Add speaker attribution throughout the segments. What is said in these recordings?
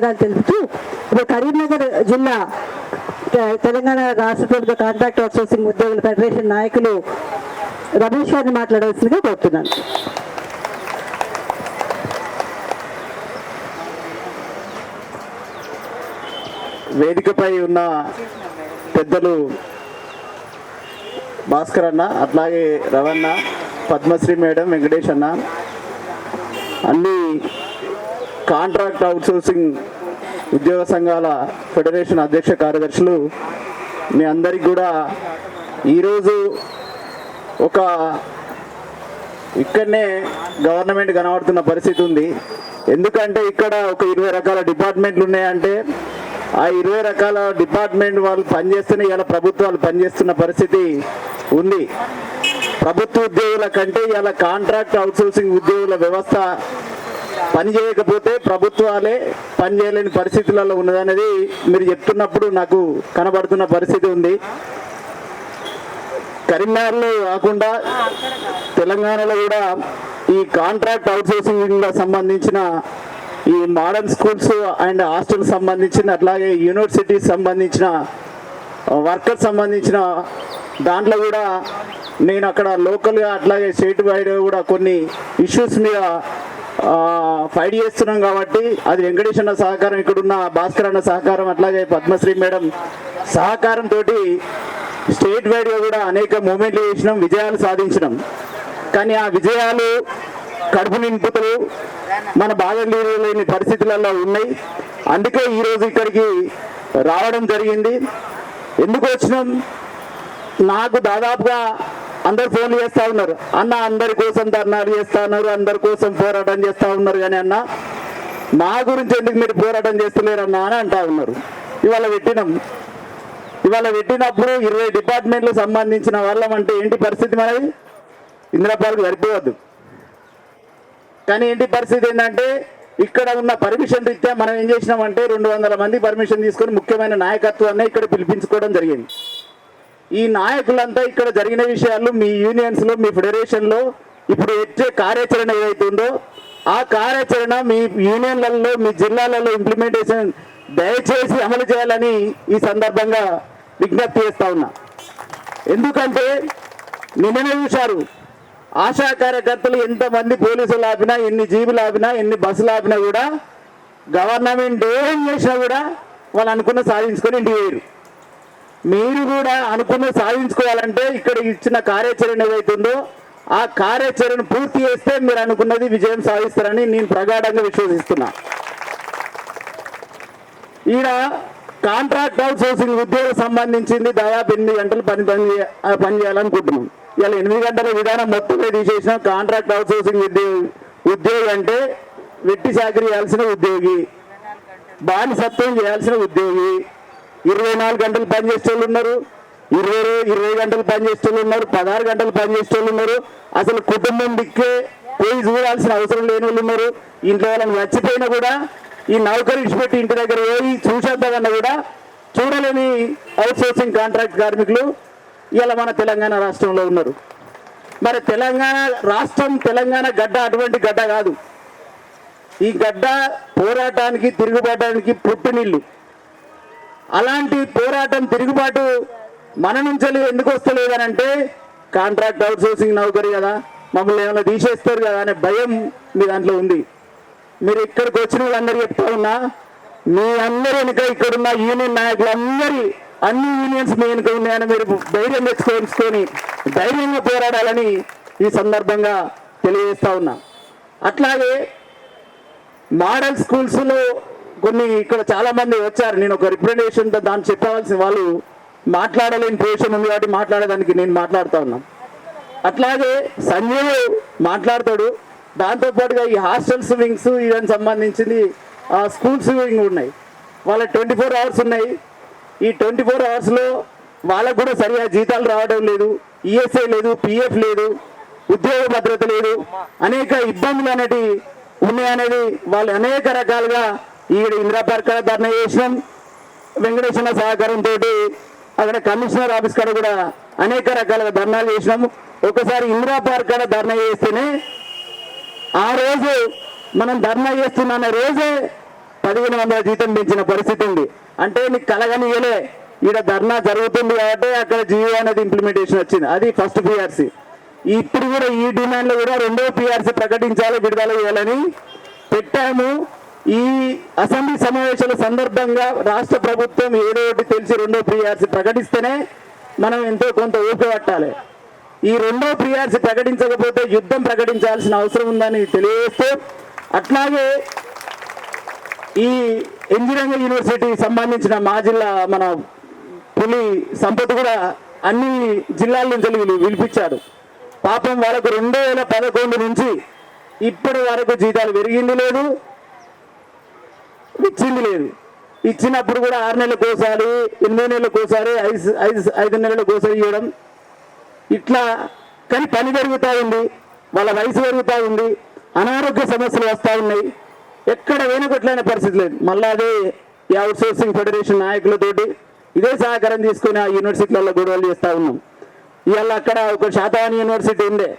Speaker 1: ధన్యవాదాలు తెలుపుతూ ఇప్పుడు కరీంనగర్ జిల్లా తెలంగాణ రాష్ట్ర ప్రభుత్వ కాంట్రాక్ట్ అవుట్సోర్సింగ్ ఉద్యోగుల ఫెడరేషన్ నాయకులు రమేష్ గారిని మాట్లాడవలసిందిగా కోరుతున్నాను.
Speaker 2: వేదికపై ఉన్న పెద్దలు భాస్కర్ అన్న అట్లాగే రవణ పద్మశ్రీ మేడం వెంకటేష్ అన్న అన్ని కాంట్రాక్ట్ అవుట్సోర్సింగ్ ఉద్యోగ సంఘాల ఫెడరేషన్ అధ్యక్ష కార్యదర్శులు మీ అందరికి కూడా ఈరోజు ఒక ఇక్కడనే గవర్నమెంట్ కనబడుతున్న పరిస్థితి ఉంది. ఎందుకంటే ఇక్కడ ఒక ఇరవై రకాల డిపార్ట్మెంట్లు ఉన్నాయంటే ఆ ఇరవై రకాల డిపార్ట్మెంట్ వాళ్ళు పనిచేస్తున్న ఇలా ప్రభుత్వాలు పనిచేస్తున్న పరిస్థితి ఉంది. ప్రభుత్వ ఉద్యోగుల కంటే ఇలా కాంట్రాక్ట్ అవుట్సోర్సింగ్ ఉద్యోగుల వ్యవస్థ పని చేయకపోతే ప్రభుత్వాలే పని చేయలేని పరిస్థితులలో ఉన్నదనేది మీరు చెప్తున్నప్పుడు నాకు కనబడుతున్న పరిస్థితి ఉంది. కరీంనగర్లో కాకుండా తెలంగాణలో కూడా ఈ కాంట్రాక్ట్ అవుట్సోర్సింగ్ సంబంధించిన ఈ మోడర్న్ స్కూల్స్ అండ్ హాస్టల్ సంబంధించిన అట్లాగే యూనివర్సిటీకి సంబంధించిన వర్కర్స్ సంబంధించిన దాంట్లో కూడా నేను అక్కడ లోకల్గా అట్లాగే స్టేట్ వైడ్ కూడా కొన్ని ఇష్యూస్ మీద ఫైట్ చేస్తున్నాం కాబట్టి అది వెంకటేష్ అన్న సహకారం ఇక్కడున్న భాస్కర్ అన్న సహకారం అట్లాగే పద్మశ్రీ మేడం సహకారంతో స్టేట్ వైడ్గా కూడా అనేక మూమెంట్లు చేసినాం విజయాలు సాధించినాం. కానీ ఆ విజయాలు కడుపు నింపుతలు మన బాధలు లేని పరిస్థితులలో ఉన్నాయి. అందుకే ఈరోజు ఇక్కడికి రావడం జరిగింది. ఎందుకు వచ్చినాం? నాకు దాదాపుగా అందరు ఫోన్లు చేస్తా ఉన్నారు. అన్న అందరి కోసం ధర్నాలు చేస్తా ఉన్నారు అందరి కోసం పోరాటం చేస్తా ఉన్నారు కానీ అన్న మా గురించి ఎందుకు మీరు పోరాటం చేస్తలేరన్నా అని అంటా ఉన్నారు. ఇవాళ పెట్టినాం. ఇవాళ పెట్టినప్పుడు ఇరవై డిపార్ట్మెంట్లు సంబంధించిన వాళ్ళం అంటే ఏంటి పరిస్థితి మనది? ఇంద్రపాలకు సరిపోవద్దు. కానీ ఏంటి పరిస్థితి ఏంటంటే ఇక్కడ ఉన్న పర్మిషన్ రీత్యా మనం ఏం చేసినామంటే రెండు వందల మంది పర్మిషన్ తీసుకొని ముఖ్యమైన నాయకత్వాన్ని ఇక్కడ పిలిపించుకోవడం జరిగింది. ఈ నాయకులంతా ఇక్కడ జరిగిన విషయాలు మీ యూనియన్స్లో మీ ఫెడరేషన్లో ఇప్పుడు వచ్చే కార్యాచరణ ఏదైతుందో ఆ కార్యాచరణ మీ యూనియన్లలో మీ జిల్లాలలో ఇంప్లిమెంటేషన్ దయచేసి అమలు చేయాలని ఈ సందర్భంగా విజ్ఞప్తి చేస్తా ఉన్నా. ఎందుకంటే నిన్ననే చూశారు ఆశా కార్యకర్తలు ఎంతమంది పోలీసులు ఆపినా ఎన్ని జీబులు ఆపినా ఎన్ని బస్సులు ఆపినా కూడా గవర్నమెంట్ ఏం చేసినా కూడా వాళ్ళు అనుకున్న సాధించుకొని ఇంటికి వేయరు మీరు కూడా అనుకున్న సాధించుకోవాలంటే ఇక్కడ ఇచ్చిన కార్యాచరణ ఏదైతుందో ఆ కార్యాచరణ పూర్తి చేస్తే మీరు అనుకున్నది విజయం సాధిస్తారని నేను ప్రగాఢంగా విశ్వసిస్తున్నా. ఈడ కాంట్రాక్ట్ అవుట్సోర్సింగ్ ఉద్యోగం సంబంధించింది దాదాపు ఎనిమిది గంటలు పని పని చేయ- పని ఇలా ఎనిమిది గంటల విధానం మొత్తమే తీసేసిన కాంట్రాక్ట్ అవుట్సోర్సింగ్ ఉద్యోగి ఉద్యోగి అంటే వెట్టి చాకరీ చేయాల్సిన ఉద్యోగి బానిసత్వం చేయాల్సిన ఉద్యోగి ఇరవై నాలుగు గంటలు పనిచేసే వాళ్ళు ఉన్నారు. ఇరవై ఇరవై గంటలు పనిచేసే వాళ్ళు ఉన్నారు. పదహారు గంటలు పనిచేసే వాళ్ళు ఉన్నారు. అసలు కుటుంబం దిక్కే పోయి చూడాల్సిన అవసరం లేని వాళ్ళు ఉన్నారు. ఇంట్లో వాళ్ళని చచ్చిపోయినా కూడా ఈ నౌకరు ఇచ్చిపెట్టి ఇంటి దగ్గర పోయి చూసేద్దామన్నా కూడా చూడలేని అవుట్ సోర్సింగ్ కాంట్రాక్ట్ కార్మికులు ఇలా మన తెలంగాణ రాష్ట్రంలో ఉన్నారు. మరి తెలంగాణ రాష్ట్రం తెలంగాణ గడ్డ అటువంటి గడ్డ కాదు. ఈ గడ్డ పోరాటానికి తిరుగుబాటానికి పుట్టినిల్లు. అలాంటి పోరాటం తిరుగుబాటు మన నుంచి ఎందుకు వస్తలేదనంటే కాంట్రాక్ట్ అవుట్ సోర్సింగ్ నౌకరి కదా మమ్మల్ని ఏమైనా తీసేస్తారు కదా అనే భయం మీ దాంట్లో ఉంది. మీరు ఇక్కడికి వచ్చిన వాళ్ళందరూ చెప్తా ఉన్నా మీ అందరూ వెనుక ఇక్కడున్న యూనియన్ నాయకులందరి అన్ని యూనియన్స్ మీ వెనుక ఉన్నాయని మీరు ధైర్యం తెచ్చుకొని ధైర్యంగా పోరాడాలని ఈ సందర్భంగా తెలియజేస్తా ఉన్నా. అట్లాగే మోడల్ స్కూల్స్లో కొన్ని ఇక్కడ చాలా మంది వచ్చారు. నేను ఒక రిప్రజెంటేషన్ దాన్ని చెప్పవలసిన వాళ్ళు మాట్లాడలేని పొజిషన్ ఉంది కాబట్టి మాట్లాడడానికి నేను మాట్లాడుతా ఉన్నాను అట్లాగే సంజయ్ మాట్లాడతాడు. దాంతో పాటుగా ఈ హాస్టల్ స్విమ్మింగ్స్ ఇవన్నీ సంబంధించింది స్కూల్ స్విమ్మింగ్ ఉన్నాయి. వాళ్ళ ట్వంటీ ఫోర్ అవర్స్ ఉన్నాయి. ఈ ట్వంటీ ఫోర్ అవర్స్లో వాళ్ళకు కూడా సరిగా జీతాలు రావడం లేదు. ఈఎస్ఐ లేదు పిఎఫ్ లేదు ఉద్యోగ భద్రత లేదు. అనేక ఇబ్బందులు అనేటివి ఉన్నాయనేది వాళ్ళు అనేక రకాలుగా ఈడ ఇందిరా పార్క్ ధర్నా చేసినాం. వెంకటేశ్వర సహకారంతో అక్కడ కమిషనర్ ఆఫీస్ కాడ కూడా అనేక రకాలుగా ధర్నాలు చేసినాము. ఒకసారి ఇందిరా పార్క్ కాడ ధర్నా చేస్తేనే ఆ రోజు మనం ధర్నా చేస్తున్న రోజే పదిహేను వందల జీతం పెంచిన పరిస్థితి ఉంది. అంటే నీకు కలగనియలే ఈడ ధర్నా జరుగుతుంది కాబట్టి అక్కడ జియో అనేది ఇంప్లిమెంటేషన్ వచ్చింది. అది ఫస్ట్ పిఆర్సీ ఇప్పుడు కూడా ఈ డిమాండ్లో కూడా రెండో పిఆర్సీ ప్రకటించాలి విడుదల చేయాలని పెట్టాము. ఈ అసెంబ్లీ సమావేశాల సందర్భంగా రాష్ట్ర ప్రభుత్వం ఏదో ఒకటి తెలిసి రెండో ప్రియార్సీ ప్రకటిస్తేనే మనం ఎంతో కొంత ఊపిరి ఈ రెండో ప్రియార్సీ ప్రకటించకపోతే యుద్ధం ప్రకటించాల్సిన అవసరం ఉందని తెలియజేస్తూ అట్లాగే ఈ ఇంజనీరింగ్ యూనివర్సిటీ సంబంధించిన మా జిల్లా మన పులి సంపత్ కూడా అన్ని జిల్లాల నుంచి వీళ్ళు పిలిపించారు పాపం వాళ్ళకు రెండు వేల పదకొండు నుంచి ఇప్పటి వరకు జీతాలు పెరిగింది లేదు. ఇచ్చింది లేదు. ఇచ్చినప్పుడు కూడా ఆరు నెలలకు ఒకసారి ఎనిమిది నెలలకు ఒకసారి ఐదు ఐదు ఐదు నెలలకు ఒకసారి ఇవ్వడం. ఇట్లా కానీ పని పెరుగుతూ ఉంది వాళ్ళ వయసు పెరుగుతూ ఉంది అనారోగ్య సమస్యలు వస్తూ ఉన్నాయి. ఎక్కడ వెనుకట్లైన పరిస్థితి లేదు. మళ్ళీ అదే ఈ అవుట్ సోర్సింగ్ ఫెడరేషన్ నాయకులతోటి ఇదే సహకారం తీసుకుని ఆ యూనివర్సిటీలలో గొడవలు చేస్తూ ఉన్నాం. ఇవాళ అక్కడ ఒక శాతవాణి యూనివర్సిటీ ఉండే.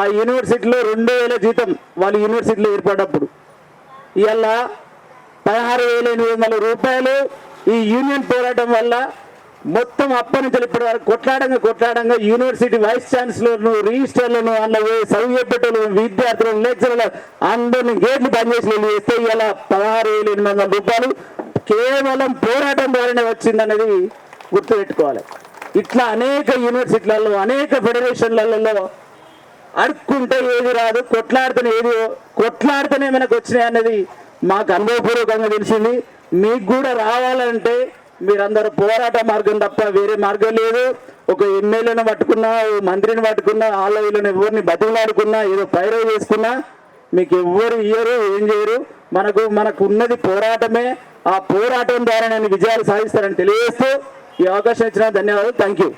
Speaker 2: ఆ యూనివర్సిటీలో రెండు వేల జీతం వాళ్ళు యూనివర్సిటీలో ఏర్పడ్డప్పుడు. ఇవాళ పదహారు వేల ఎనిమిది వందల రూపాయలు ఈ యూనియన్ పోరాటం వల్ల మొత్తం అప్పనుంచి ఇప్పటి వరకు కొట్లాడంగా కొట్లాడంగా యూనివర్సిటీ వైస్ ఛాన్సలర్ను రిజిస్టర్లను అన్న పోయి చదువు విద్యార్థులు లెక్చర్లు అందరిని గేట్లు పనిచేసి వెళ్ళి వేస్తే ఇలా పదహారు వేల ఎనిమిది వందల రూపాయలు కేవలం పోరాటం ద్వారానే వచ్చిందన్నది గుర్తుపెట్టుకోవాలి. ఇట్లా అనేక యూనివర్సిటీలలో అనేక ఫెడరేషన్లలో అడుక్కుంటే ఏది రాదు కొట్లాడితేనే ఏది కొట్లాడితేనే మనకు వచ్చినాయి అన్నది మాకు అనుభవపూర్వకంగా తెలిసింది. మీకు కూడా రావాలంటే మీరందరూ పోరాట మార్గం తప్ప వేరే మార్గం లేదు. ఒక ఎమ్మెల్యేని పట్టుకున్నా ఓ మంత్రిని పట్టుకున్నా వాళ్ళ వీళ్ళని ఎవరిని బతుకులాడుకున్నా ఏదో పైరవ్ చేసుకున్నా మీకు ఎవ్వరు ఇయ్యరు ఏం చేయరు. మనకు మనకు ఉన్నది పోరాటమే. ఆ పోరాటం ద్వారా నేను విజయాలు సాధిస్తానని తెలియజేస్తూ ఈ అవకాశం ఇచ్చిన ధన్యవాదాలు. Thank you